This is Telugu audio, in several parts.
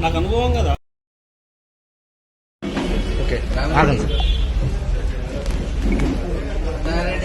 నాకు అనుభవం కదా. ఓకే ఆగండి నారాయణ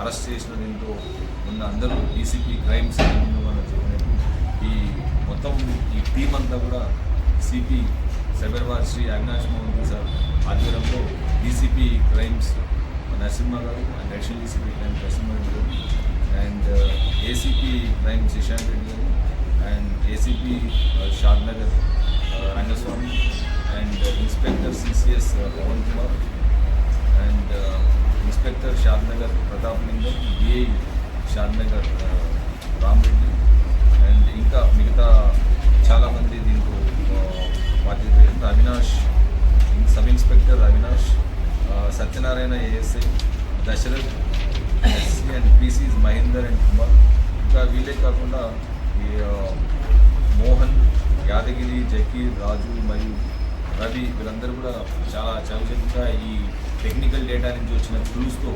అరెస్ట్ చేసిన దీంతో ఉన్న అందరూ డీసీపీ క్రైమ్స్ మనం ఈ మొత్తం ఈ టీం అంతా కూడా సిపి సైబర్బాద్ శ్రీ అవినాష్ మోహన్ సార్ ఆధ్వర్యంలో DCP crimes Narasimha garu and additional DCP crimes Narasimha garu and ACP crime Shashanth Reddy garu and ACP Shad Nagar Rangaswamy and inspector CCS uh, Pavan Kumar and uh, inspector Shadnagar Pratap Lingam DI Shadnagar Ramareddy and ఇంకా మిగతా చాలామంది దీంట్లో బాధ్యత Avinash sub inspector Avinash Satyanarayana ASI Dasharath SC and PCs Mahender and Kumar. ఇంకా వీళ్ళే కాకుండా ఈ మోహన్ యాదగిరి జకీర్ రాజు మరియు రవి వీళ్ళందరూ కూడా చాలా చకచకంగా ఈ టెక్నికల్ డేటా నుంచి వచ్చిన క్లూస్తో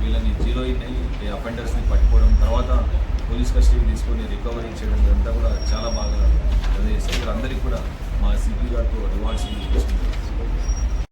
వీళ్ళని జీరో ఇన్ అయ్యి అఫెండర్స్ని పట్టుకోవడం తర్వాత పోలీస్ కస్టడీ తీసుకొని రికవరీ చేయడం ఇదంతా కూడా చాలా బాగా చేస్తారు అందరికీ కూడా మా సిపి గారితో అడ్వాన్స్ తీసుకుంటారు